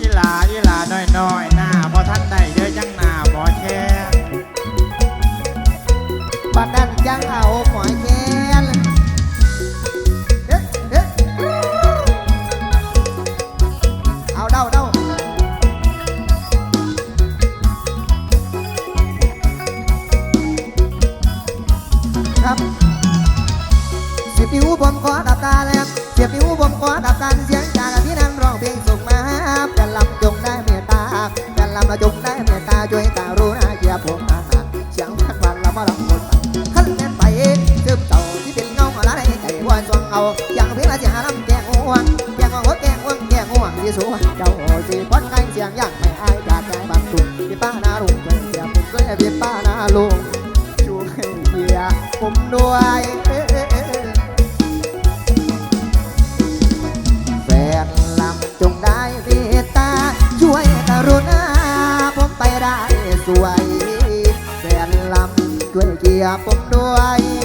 อีห ที่สูงเจ้าสีพ้นไงเสียงอย่างไม่อายจากใจบางตุ่มพี่ป้านาลุงช่วยเกียผมช่วยพี่ป้านาลุงช่วยเกียร์ผมด้วยแฟนลำจงได้เมตตาช่วยกรุณาผมไปได้สวยแฟนลำช่วยเกียร์ผมด้วย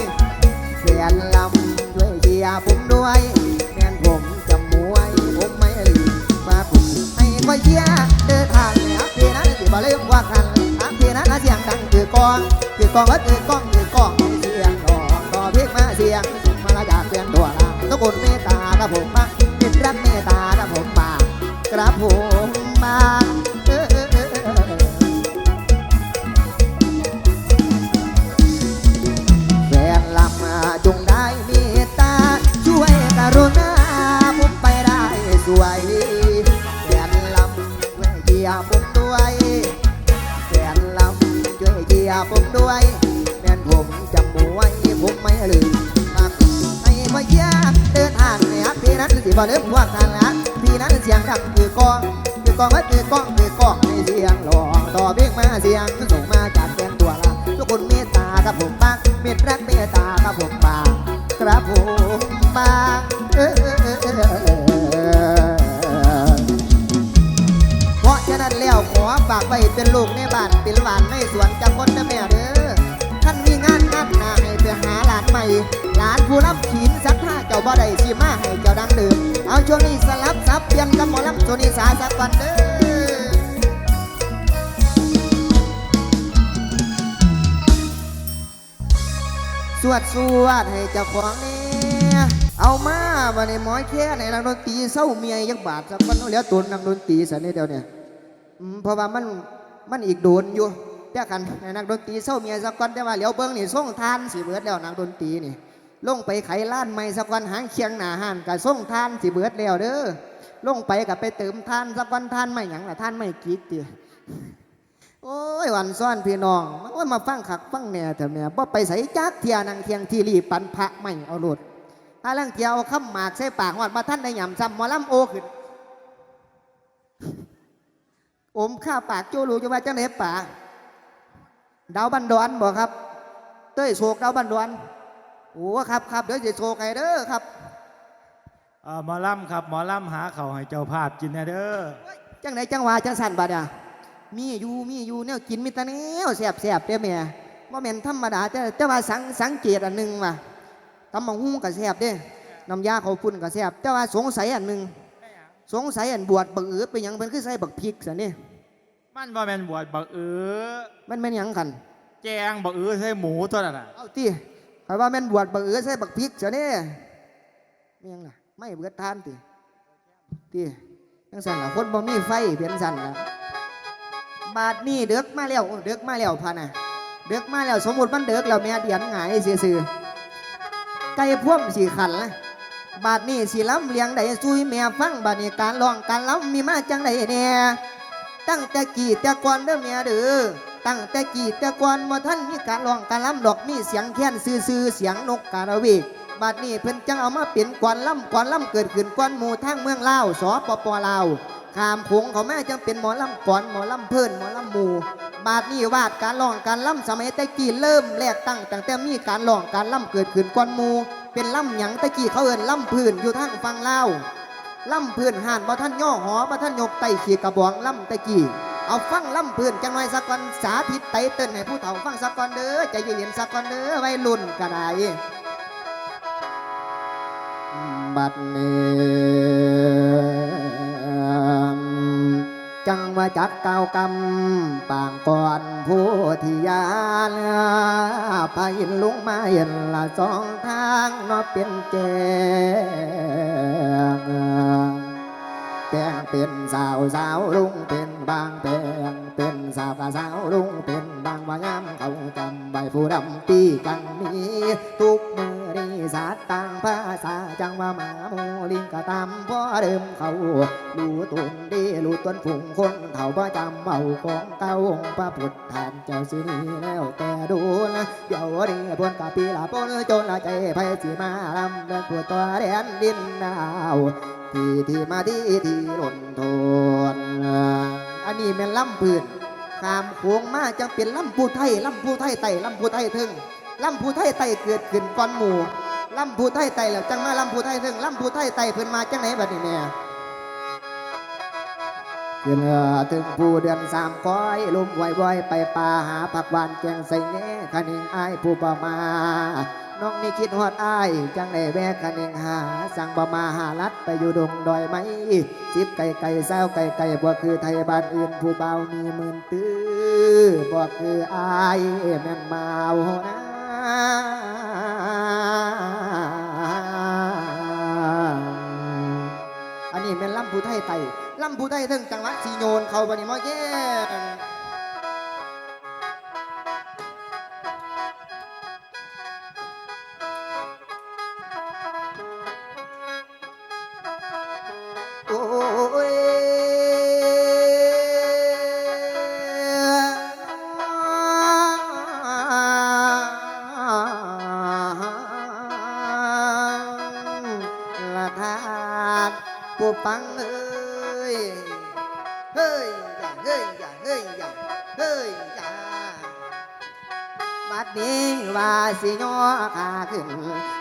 ดังคือกองคือองก็คือกองคือกองเสียงร้องต่อเพลงมาเสียงมาละจากเสียงตัวลาทุกคนเมตตาครับผมมาติดรักเมตตาครับผมมากระผม เป็นลูกในบ้านเป็นหลานในสวนจากคนนะแม่เด้อท่านมีงานงานหนาให้ไปหาหลานใหม่ หลานผู้รับขีนสักห้าเจ้าบ่ได้สิมาให้เจ้าดังเดิมเอาช่วงนี้สลับซับเปลี่ยนกับหมอลำช่วงนี้สาสักวันเด้อสวดสวดให้เจ้าของเนี่ยเอามาวันนี้หมอยแค่ในนักดนตรีเศร้าเมียยักบาทสักวันเหลือตัวนักดนตรีสันนี่เดียวเนี่ยอืมเพราะว่ามัน มันอีกโดนอยู่เจ้ากันในนักดนตรีเศร้าเมียสักวันแต่ว่าเหลียวเบิ้งนี่ส่งทานสิเบิดแล้วนักดนตรีนี่ลงไปไขล้านไม่สักวันหางเคียงหนาหันกับส่งทานสิเบิดแล้วเด้อลงไปกับไปเติมทานสักวันทานไม่หยังละทานไม่กีดเตีโอ้ยวันซ่อนพี่น้องมันว่ามาฟังขักฟังแหน่แต่แม่บ่ไปใส่จักเทียนังเทียงทีรีปันพระไม่เอาโลดถ้าลังเทียวข้ามหมากใส่ปากหอดมาท่านในหย่ำซ้ำมอลำโอขึ้น อมข้าปากโจลูจะว่าจังไหนป่าดาวบันดอนบอกครับ เต้ยโศกดาวบันดอนโอ้ครับครับเดี๋ยวจะโศกไงเด้อครับเอ่อหมอลำครับหมอลำหาเขาวให้เจ้าภาพกินแน่เด้อจังไหนจังหวาจังสันบัดอะมีอยู่มีอยู่แนวกินมีแตะแนวแสบแสบเด้อแม่ว่าแม่นธรรมดาแต่แต่ว่าสังสังเกตอันหนึ่งว่ะตำบักหุ่งก็แสบเด้น้ำยาเขาวปุ่นก็แสบแต่ว่าสงสัยอันหนึ่ง สงสัยอันบวชบักเอือเป็นหยังเพิ่นคือใส่บักพริกซะนี่มันบ่แม่นบวชบักเออมันแม่นหยังกันแจงบักเออใส่หมูตัวนั้นน่ะเอาติใครว่าแม่นบวชบักเอือใส่บักพริกซะนี่แม่งล่ะไม่เบิดทานติติจังสั่นล่ะคนบ่มีไฟเพียนสั่นล่ะบาทนี่เด็กมาแล้วเด็กมาแล้วพะนะเด็กมาแล้วสมมติมันเด็กแล้วแม่เดียนหงายซื่อๆไก่พ่วมสีขันละ บาทนี่สีล้ำเลียงได้ซุยแม่ฟังบาทนี้การร้องการล้ำมีมาจังไดเนี่ยตั้งแต่กี่แต่ก่อนเด้อแม่เด้อตั้งแต่กี่แต่ก่อนมาท่านมีการร้องการล้ำดอกมีเสียงแค้นซื่อๆเสียงนกกาละวกบาทนี้เพิ่นจังเอามาเป็นกวนล้ำกวนล้ำเกิดขึ้นกวนหมู่ทางเมืองลาวสปปลาวขามโขงเขาแม่จังเป็นหมอลำก่อนหมอลำเพิ่นหมอลำหมูบาดนี้วาดการร้องการล่ำสมัยแตะกี้เริ่มแรกตั้งตั้งแต่มีการร้องการล่ำเกิดขึ้นก่อนหมู เป็นล่ำหยังตะกี้เขาเอินล่ำพื้นอยู่ทางฟังเล่าล่ำพื้นห่านบ่ท่านย่อหอบ่ท่านยกไตขีกระบองล่ำตะกี้เอาฟังล่ำพื้นจังหน่อยสักก่อนสาธิตไตเติ้นให้ผู้เฒ่าฟังสักก่อนเด้อใจเย็นๆสักก่อนเด้อไว้รุ่นกระได้บัดนี้ จังว่าจักเก่ากำปางก่อนผู้ที่ยานพายินลุงมาเห็นละสองทางนอเป็นเจง แปงเป็นสาวสาวลุงเป็นบางแปงเป็นสาวกับสาวลุงเป็นบางว่ายามเขาจำใบผู้ดำปีกันนี้ทุกมือนีสาต่างภาษาจังว่าหมาโมลิงก็ตามพ่อเดิมเขาดูตุนดีรู้ตนฝูงคนเถาบ่จำเอาของเก่าองค์พระพุทธทานเจ้าสินีแล้วแต่ดูนะเดี๋ยวนี้พนกะปีละปนจนละใจไพสิมาลำเดินปวดตัวแดนดินดาว ทีที่มาที่ที่หล่นโทนอันนี้เป็นลำปืนขามโค้งมาจังเป็นลำผู้ไทยลำผู้ไทยไต่ลำผู้ไทยถึงลำผู้ไทยไต่เกิดขึ้นก่อนหมู่ลำผู้ไทยไต่แล้วจังมาลำผู้ไทยถึงลำผู้ไทยไต่เพิ่นมาจังไหนบัดนี้แม่เรือถึงผู้เดือนสามก้อยลุมไว้บ่อยไปป่าหาผักหวานแกงใส่แหน่คณิงอายผู้ประมาน้องนี่คิดฮอดอาย จังได้แวกกันเองหา สั่งบ่มาหาลัดไปอยู่ดงดอยไหมสิบไก่ไก่เศร้าไก่ไก่บ่คือไทยบ้านอื่นผู้เบามีหมื่นตื้อบ่คืออายแม่นมาเอานะอันนี้แม่นลำผู้ไทยไต่ลำผู้ไทยถึงจังหวัดสีโยนเขาบันนี้มอแย่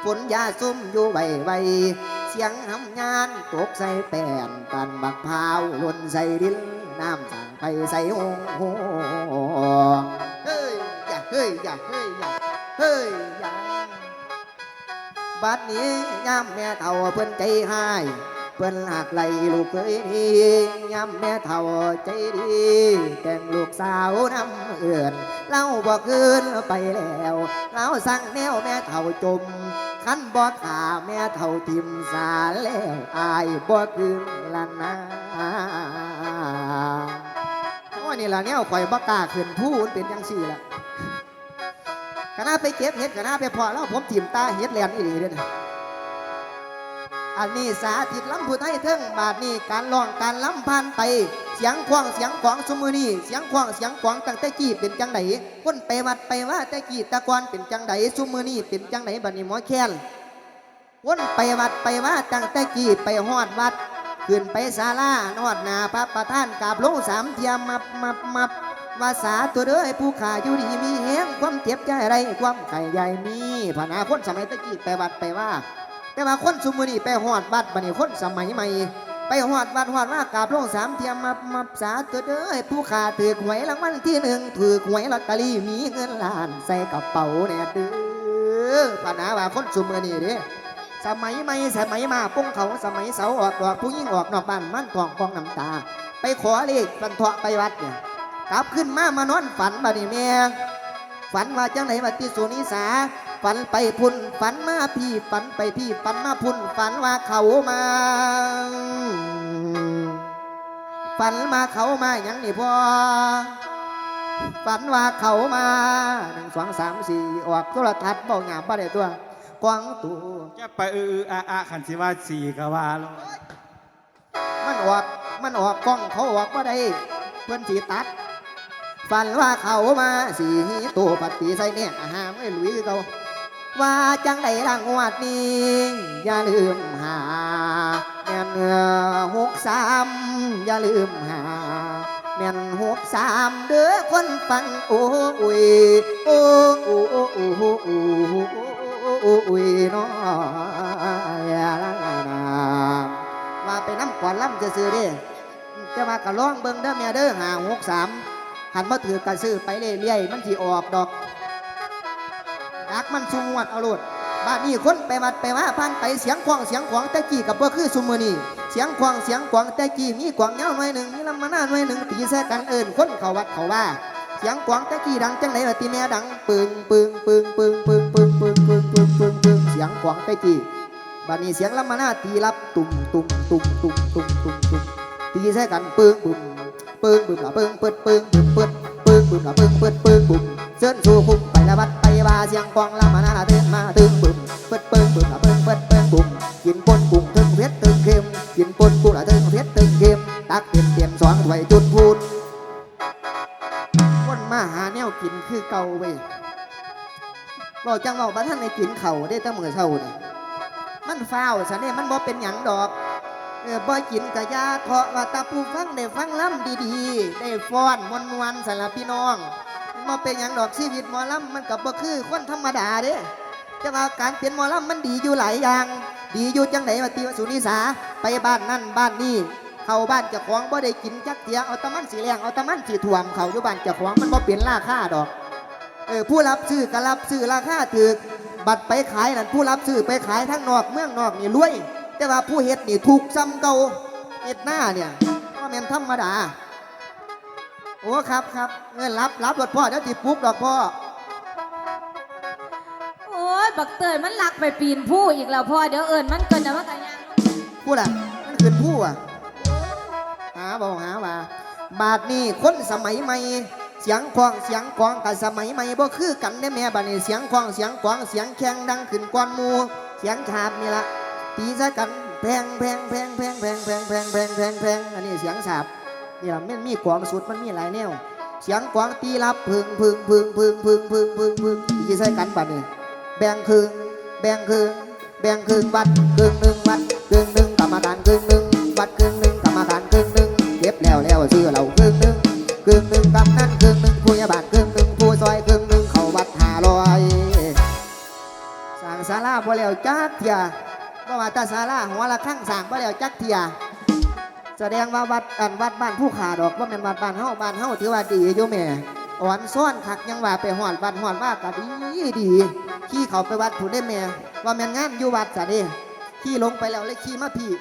ฝนยาซุ่มอยู่ไวไวเสียงหำงานตกใส่แป้นปันบักพาวล่นใส่ดินน้ำสั่งไปใส่หงหงเฮ้ยอย่าเฮ้ยอย่าเฮ้ยอย่าเฮ้ยอย่าบัดนี้ย่ำแม่เฒ่าเพิ่นใจหายเพิ่นหักไหลลูกเคยดีย่ำแม่เฒ่าใจดีแต่งลูกสาวน้ำเอื่นเล่าบ่คืนไปแล้วเล่าสั่งแนวแม่เฒ่าจม ขันบ่ขาแม่เฒ่าทิมสาแล้วอายบ่คืนละนาโอ้ยนี่ล่ะแนวข่อยบ่กล้าขึ้นพูนเป็นจังซี่ละคณะไปเก็บเห็ดคณะไปพอแล้วผมถิ่มตาเห็ดแลนอีหลีเด้ออันนี้สาธิตลำผู้ไทยเทิงบาทนี้การร้องการล้ำผ่านไป สียงควางเสียงของสมือนี้เสียงควางเสียงของตั้งแต่กี้เป็นจังไดคนไปวัดไปว่าแต่กี้ตะกอนเป็นจังไดสมือนี้เป็นจังไดบัดนี้หมอแค้นวนไปวัดไปว่าตั้งแต่กี้ไปฮอดวัดขึ้นไปศาลานอดนาพระประธานกราบลงสามเทียมมับมับมับวาสาตัวเด้อผู้ขาอยู่ดีมีแหงความเจ็บใจอะไรความไข่ใหญ่มีผานาคนสมัยตะกี้ไปวัดไปว่า แต่ว่าคนสมุนีไปหอดวัดบัดนี้คนสมัยใหม่ ไปหอดวัดหอดว่ากาบลงสามเทียมมามาสาตัวเด้อให้ผู้ขาถือหวยรางวัลที่หนึ่งถือหวยลอตเตอรี่มีเงินล้านใส่กระเป๋าแน่เด้อผานาว่าคนสมุนีเด้สมัยใหม่สมัยมาปุ้งเขาสมัยเสาออกดอกผู้ยิ่งออกนอกบ้านมั่นทองกองน้ำตา ไปขอเลขบรรทะไปวัดเนี่ยกลับขึ้นมามานอนฝันบัดนี้แม่ฝันว่าจังไหนมาติสุนิสา ฝันไปพุ่นฝันมาพี่ฝันไปพี่ฝันมาพุ่นฝันว่าเขามาฝันมาเขามาอย่างนี่พอฝันว่าเขามาหนึ่งสองสามสี่ออกโทรทัศน์เบาหยาบบ่ได้ตัวกวางตัวจะไปเออเอออาอาขันสิว่าสี่ก็ว่าแล้วมันออกมันออกกล้องเขาออกว่าได้เพื่อนสีตัดฝันว่าเขามาสีตัวปฏิใส่เนี่ยอาหารไม่หลุยคือเขา ว่าจังได้รางวัดนี้อย่าลืมหาแม่นหกสามอย่าลืมหาแม่นหกสามเด้อคนฟังโอ้อุ้ยโอ้โอ้โอ้โอ้โอ้โอ้อุ้ยน้อยละนะว่าไปน้ำขวัญล้ำจะซื้อดิจะมาก็ร้องเบิ่งเด้อแม่เด้อหาหกสามหันมาถือกระซื้อไปเรื่อยๆมันสิออกดอก ดักมันสุงวดเอาโลดบ้านนี้คนไปวัดไปว่าพันไปเสียงควางเสียงขวางแต่กี้กับบ่คือซุมือนี่เสียงควางเสียงกวางแต่กี้มีกวางยาหน่อยหนึ่งมีลำมาหน้าหน่อยหนึ่งตีแซ่กันเอิญคนเขาวัดเขาว่าเสียงกวางแต่กี้ดังจังไหนล่ะตีแม่ดังปึงปึงปึงปึงปึงปึงปึงปึงปึงปึงปึงเสียงกวางแต่กี้บัดนี้เสียงลำมาหน้าตีรับตุ่มตุ่มตุ่มตุ่มตุ่มตุ่มตุ่มตีแซ่กันปึงปึงปึงปึงละปึงปึดปึงปึงปึดปึงปึงละปึงปึดปึงปึงเส้นสู่คุกไปละวัดไป ว่าเสียงกวงลำมานาเดินมาตึงปึงปึดเปึงปึงละปึงปึดเปึงปึงกินปนกุ้งถึงเพชรถึงเค็มกินปนกุ้งละถึงเพชรถึงเค็มตักเต็มเต็มสองถ้วยจุดพูดคนมาหาแนวกินคือเก่าเว้ยบอกจังบอกว่าท่านในกินเข่าได้แตั้งมือเช้านี่มันฟ้าวซะเนี่ยมันบ่เป็นหยังดอกเออบ่กินกะยาเถาะว่าตาผู้ฟังได้ฟังล่ำดีๆ ได้ฟ้อนมวนมวนๆสำหรับพี่น้อง มันบ่เป็นหยังดอกชีวิตหมอลำมันก็บ่คือคนธรรมดาเด้แต่ว่าการเป็นหมอลำมันดีอยู่หลายอย่าง ดีอยู่จังไหนว่าติวสุนิสาไปบ้านนั่นบ้านนี่เข้าบ้านเจ้าของบ่ได้กินจักเตียเอาตะมันสีแรงเอาตะมันสีถ่วมเขาอยู่บ้านเจ้าของมันบ่เปลี่ยนราคาดอกเออผู้รับซื้อก็รับซื้อราคาถูกบัตรไปขายนั่นผู้รับซื้อไปขายทั้งนอกเมืองนอกนี่รวย แต่ว่าผู้เฮ็ดนี่ถูกซ้ำเก่าเฮ็ดหน้าเนี่ยว่าแม่นธรรมดา โอ้ครับครับเงินรับรับรถพ่อเดี๋ยวติปลุ๊บดอกพ่อ โอ้ยบักเตยมันลักไปปีนผู้อีกแล้วพ่อเดี๋ยวเอิญมันเกินจะมากันยังพูดอะมันขึ้นผู้อะหาบอกหาว่าบาทนี้คนสมัยใหม่เสียงควางเสียงกวางกับสมัยใหม่บ่คือกันได้แม่บาดนี้เสียงควางเสียงกวางเสียงแข่งดังขึ้นกวนหมูเสียงฉาบนี่ละตีซะกันแพงแพงแพงแพงแพงแพงแพงแพงแพงแพงอันนี้เสียงฉาบ นี่ละมันมีกวางสุดมันมีหลายแนว เสียงกวางตีรับพึงพึงพึงพึงพึงพึงพึงพึงตีใส่กันบัดนี้แบ่งครึ่งแบ่งครึ่งแบ่งครึ่งบัดครึ่งหนึ่งบัดครึ่งหนึ่งกรรมการครึ่งหนึ่งบัดครึ่งหนึ่งกรรมการครึ่งหนึ่งเก็บแล้วแล้วซื้อเราครึ่งหนึ่งครึ่งหนึ่งกำนันครึ่งหนึ่งผู้ใหญ่บ้านครึ่งหนึ่งผู้ซอยครึ่งหนึ่งเขาวัดหาลอยสร้างศาลาบ่แล้วจักเทียบ่ว่าตาศาลาหัวละข้างสร้างบ่แล้วจักเทีย แสดงว่าวัดอันวัดบ้านผู้ขาดอกว่าแม่นวัดบ้านเฮาบ้านเฮาถือว่าดีอยู่แม่อ่อนซ้อนคักยังว่าไปหอดวัดหอดว่าก็ดีดีขี่เขาไปวัดผู้ได้แม่ ว่าแม่นงานอยู่วัดซะเด้ขี่ลงไปแล้วเลยขี่มาพี่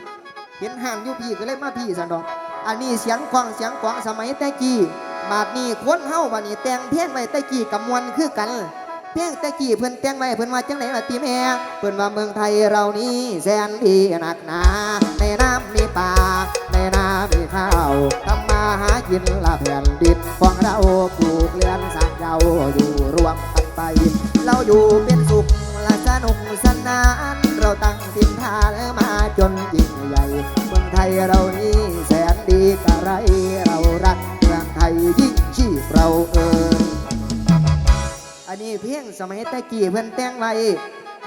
เห็นห่างอยู่พี่ก็เลยมาพี่สันดอก อันนี้เสียงควางเสียงกวางสมัยแต่กี้บาดนี้คนเฮาบาดนี้แต่งเพี้ยนไว้แต่กี้กับมวลคือกันเพียงแต่กี้เพิ่นแต่งไว้เพิ่นว่าจังไหนล่ะตีแม่ เพิ่นว่าเมืองไทยเรานี้แสนดีหนักหนาในน้ำมีป่า มีข้าวทำมาหากินละแผ่นดินของเราปลูกเรือนสร้างเราอยู่รวมกันไป เราอยู่เป็นสุขและสนุกสนาน เราตั้งถิ่นฐานมาจนยิ่งใหญ่เมืองไทยเรานี้แสนดีกะไรเรารักเมืองไทยยิ่งชีพเราเอ่ยอันนี้เพียงสมัยต่กี้เพิ่อนแต่งไว้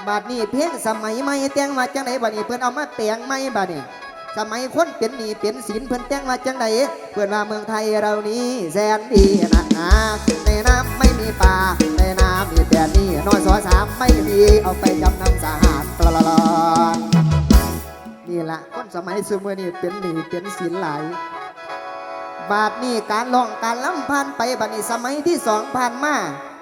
บาดนี้เพียงสมัยใหม่แต่งมาจังไดบัดนี้เพิ่อนเอามาแปลงใหม่บัดนี้ สมัยคนเป็นหนี้เป็นสินเพิ่อนแต่งมาจังไดเพิ่อนว่าเมืองไทยเรานี้แสนดีนักหนาในน้ำไม่มีป่าในน้ำมีแต่นี่นอนสอสามไม่มีเอาไปจำนำสาหัสตลอดนี่ละคนสมัยซุมื่อนี้เป็นหนี้เป็นสินหลายบาทนี้การร้องการล้ำผ่านไปบัดนี้สมัยที่สองผ่านมา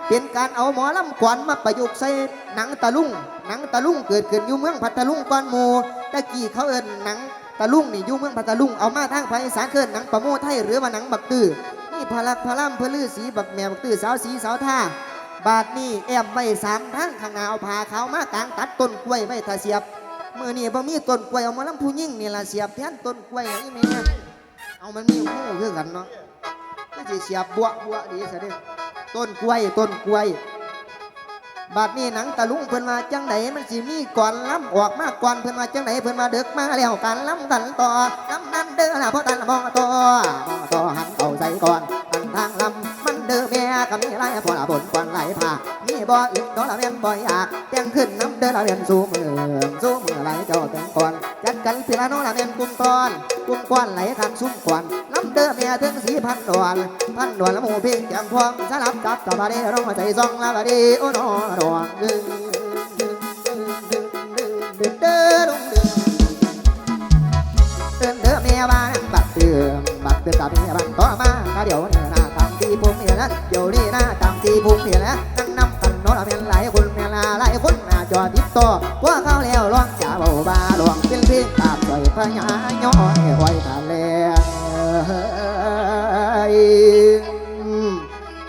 เป็นการเอาหมอลำขวัญมาประยุกต์ใส่หนังตะลุงหนังตะลุงเกิดขึ้นอยู่เมืองพัทลุงก่อนมูตะกี้เขาเอินหนัง ตะลุงนี่อยู่เมืองพัทลุงเอามาทางภาคอีสานเกินหนังประโมไทยหรือว่าหนังบักตื้อนี่พลักพลัมเพลือสีบักแมวบักตื้อสาวสีสาวท่าบาทนี้แอบไว้สามทางข้างหน้าเอาผ้าขามากลางตัดต้นกล้วยไว้ถ้าเสียบมือนี่บ่มีต้นกล้วยเอามาลำผู้ยิ่งนี่ละเสียบแทนต้นกล้วยไอ้แม่เอามันมีหูคือกันเนาะก็จะเสียบบัวบัวดีซะเด้ต้นกล้วยต้นกล้วย บาดนี้หนังตะลุงเพิ่นมาจังไหนมันสิมีก่อนล้ำออกมากก่อนเพิ่นมาจังไหนเพิ่นมาเดึกมาแล้วการล้ำกันต่อล้ำนั้นเด้อล่ะเพราะตันมองต่อมองต่อหันเอาใส่ก่อนตั้งทางล้ำ เด้อแม่ก็มีหลายพอละบนก่อนไหลผ่ามีบ่อึดดอกละแม่นบ่อยากแต่งขึ้นน้ำเด้อละแม่นสู้มือสู้มือไหลเจ้าแต่งก่อนจัดกันสิละน้องละแม่นกุมตอนกุมก้อนไหลคันซุ้มก่อนล้ำเด้อแม่ถึงสีพันดอนพันดอนละหมูเพียงแจมพวงสลับกับกับบาดีร้องใจซองละบาดีโอ้นอดอนดึงดึงดึงดึงดึงดึงเด้อดึงดึงเตือนเด้อเมียบ้านบักเตือมบักเตือนกับเมียบ้านต่อมาก็เดี๋ยวนี้หน้าตามที่ พุ่งเมียนะเดี๋ยวนี้หน้าตามที่พุ่งเมียนะนั่งนำกันโน้ตเมียหลายคนเมลาหลายคนน่าจอติดต่อว่าเขาแล้วร้องจ่าเบาบาร้องเป็นเพลงตามใจพญาย้อยไว้ทะเล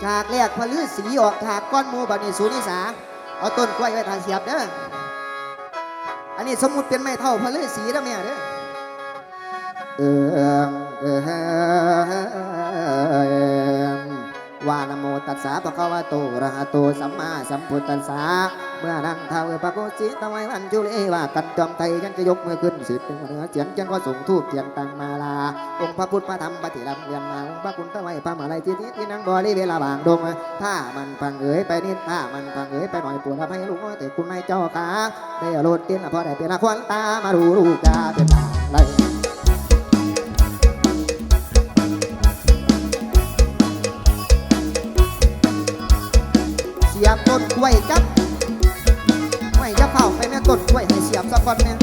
จากแรกพลือสีออกถากก้อนมูบัดนี้สูนิสาเอาต้นกล้วยไว้ทางเสียบเด้ออันนี้สมมุติเป็นไม้เท่าพลือสีแล้วแม่เด้อเออ ตัสสะภะคะวะโตระหะโตสัมมาสัมพุทธัสสะเมื่อนั้นท้าวพระโกสิตวัยวันจุเลว่ากันจอมไทยยังจะยกมือขึ้นสิบเหนือเสียงจันก็ส่งทูบเทียนตังมาลา องค์พระพุทธพระธรรมปฏิรัมเรียนมาองค์พระคุณพระไว้พระมาลัยที่นี้ที่นั่งบริเวลาบางดงถ้ามันพังเอ๋ยไปนิดถ้ามันพังเอ๋ยไปหน่อยปวดอภัยลูกแต่คุณนายเจ้าขาได้โลดเตียนพอได้เป็นละควันตามาดูลูกกาเป็น สียบต้นกล้วจับไม่จะเผาไปแม่กล้วยให้เสียบสักคนเนี่ย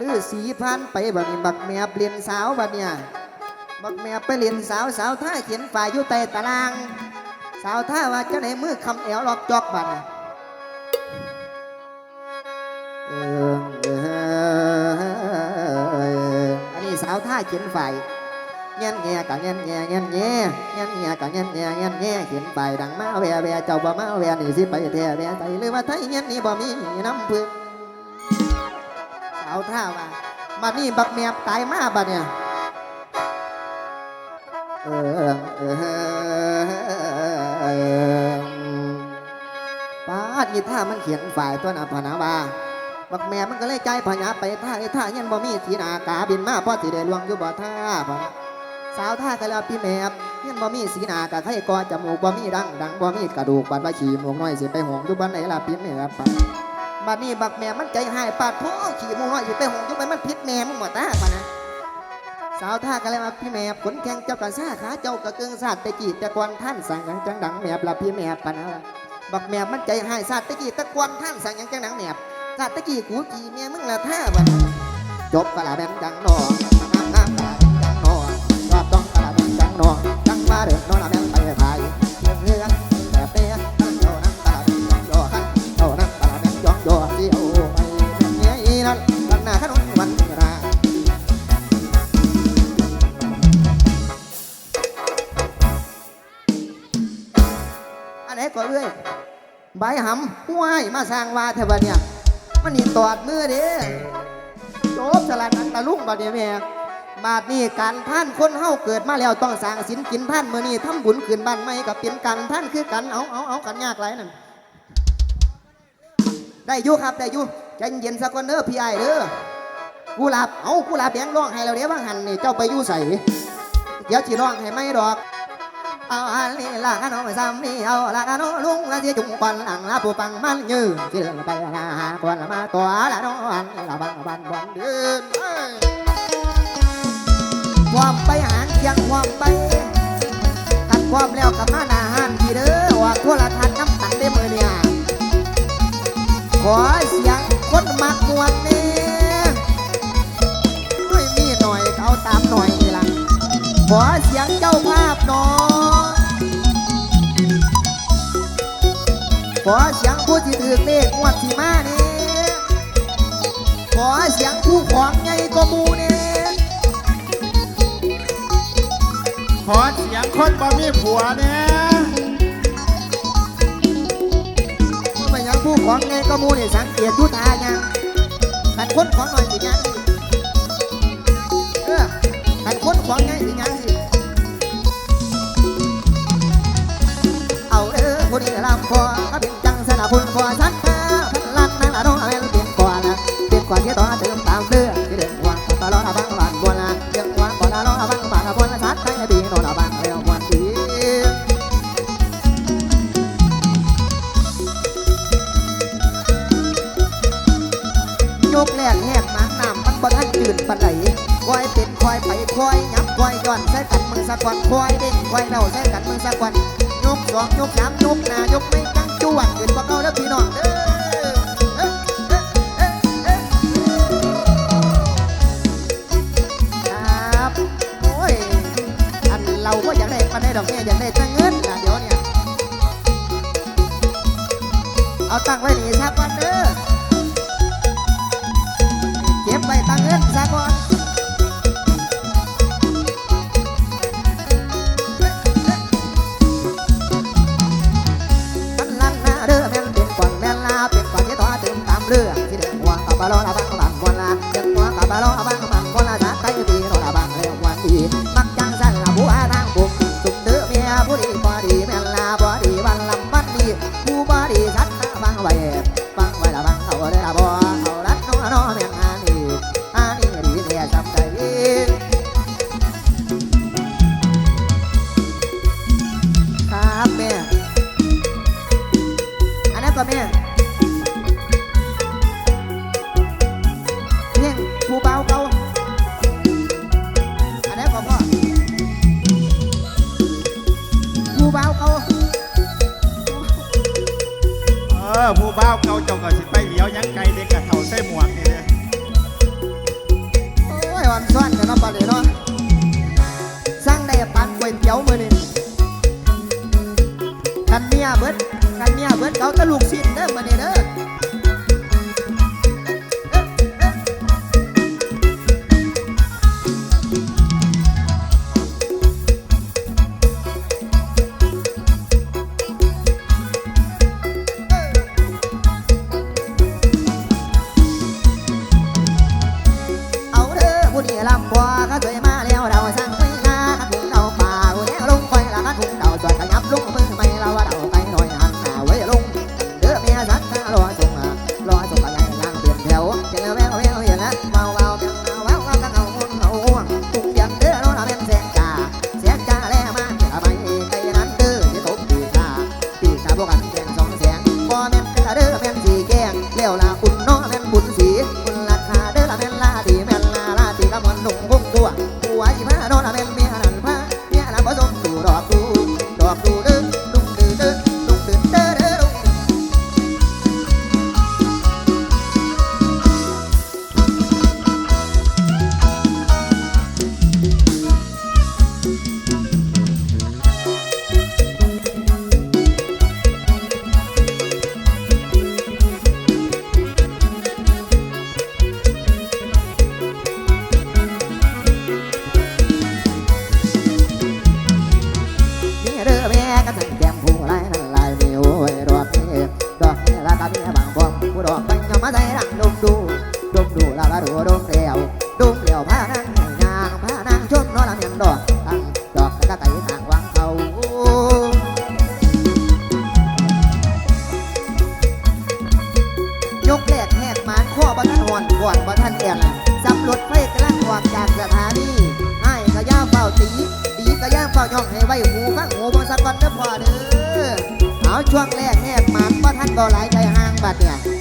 ลือสีพันไปบัดนี้บักแมบเรียนสาวบัดเนี่ยบักแมบไปเรียนสาวสาวท่าเขียนฝ่ายอยู่ใต้ตาราง สาวท่าว่าจะไหนมือคำแอวล็อกจอกบัดเออเอออันนี้สาวท่าเขียนฝ่าย เงี้ยแง่กะเงี้ยแง่เงี้ยแง่เงี้ยแง่กะเงี้ยแง่เงี้ยแง่เขียนไปดังมาแวแวเจ้าบ่มาแวนี่สิไปแท้แวใจหรือว่าไทยเงี้ยนี่บ่มีน้ำพึ่งสาท่าว่าบัดนี้บักแมบตายมาบัดเนี่ยเออเออเออป้าดนี่ท่ามันเขียนฝ่ายตัวน่ะพนะว่าบักแม่มันก็เลยใจพญาไปท่าไอ้ท่ายันบ่มีทีนากาบินมาพอสิได้ลวงอยู่บ่ท่าพนะ สาวท่าก็แล้วพี่แม่ยันบ่มีสีหนากะไข่กอจมูกบ่มีดังดังบ่มีกระดูกบัดว่าขี้หมูกน้อยสิไปหองอยู่บ้านไหนล่ะพี่แม่ครับบัดนี้บักแม่มันใจหายปาดโถขี้หมูกน้อยสิไปหองอยู่บ้านมันพิษแม่มึงบ่ท่าพะนะสาวท่าก็เลยมาพี่แม่ขนแข้งเจ้ากะซ่าขาเจ้ากระเกิงสาดต่กีดแต่กวนท่านสั่งหยังจังดังแม่ละพี่แม่ปะนะบักแม่มันใจหายสาดต่กีดแต่กวนท่านสั่งหยังจังดังแม่กาตะกี้กูกี่เมียมึงละท่าบันจบกะละแบนจังนอ นจังนจังมาเด้อนอละแบนไปไทยเรื่องเรื่องแบบเนี้ยนั่งโยนั่งกะละแบนยองโยฮันโยนั่งกะละแบนยองโยเดียวไปเนี้ยอีนั่นลันน้าขนมวันราอันไหนก็เรื่อยใบหำห้วยมาสร้างวาเทวเนี่ยมันนี่ตอดมือเด้จบสลัดอันตะลุงบาดเดียแม่ บาดนี้การท่านคนเฮาเกิดมาแล้วต้องสร้างศีลกินท่านเมื่อนี้ทำบุญคืนบ้านไม่กับเป็นกันท่านคือกันเอาเอาเอากันยากไรนั่นได้ยูครับได้ยู่ใจเย็นสักคนเด้อพี่ไอเด้อกูหลับเอากูหลับแดงร้องให้เราเดี๋ยวว่างหันนี่เจ้าไปยู่ใส่เดี๋ยวจีร้องให้ไม่ดอกเอาอันนี้ละกันเอาไปซ้ำนี่เอาละกันเอาลุงละที่จุงควันหลังละผู้ฟังมันยืนที่เดินไปหาควันมาตัวละน้องอันนี้ละบังบันบันเดินเอ้ย ความไปหางเคียงความไปขัดความแล้วกับมาหนาหันที่เด้อว่าโทรทันน้ำตันได้มือเนี่ยขอเสียงคนมักมวนเนี่ยไม่มีหน่อยก็เอาตามหน่อยนี่ละขอเสียงเจ้าภาพน่อยขอเสียงผู้ที่ถือเลขงวดที่มานี่ขอเสียงผู้ของใหญ่กว่าหมูเนี่ข อเสียงคนบ่มีผัวเนี่ยไม่ยังผู้ของใหญ่กว่าหมูนี่สังเกตทุทายังขันคนของหน่อยสิยังสิเออขันคนของใหญ่สิยังสิเอาเด้อผู้นี้ลำคอก็เป็นจังสนะคุณพอสักตาพันลันนั่นละน้องเอาเป็นก่อนละเป็นก่อนที่ต่อเติม ควายยับควายย้อนใช้กันมือสะกดควายเด่งควายเราใช้กันมือสะกดยกสองยกสามยกหน้ายกไม่กังจวนขึ้นว่าเขาแล้วพี่น้องเด้อเราก็อยากได้ปันได้ดอกเนี่ยอยากได้ตังเงินนะเดี๋ยวเนี่ย เอาตังไว้หนี่ครับวันเด้อ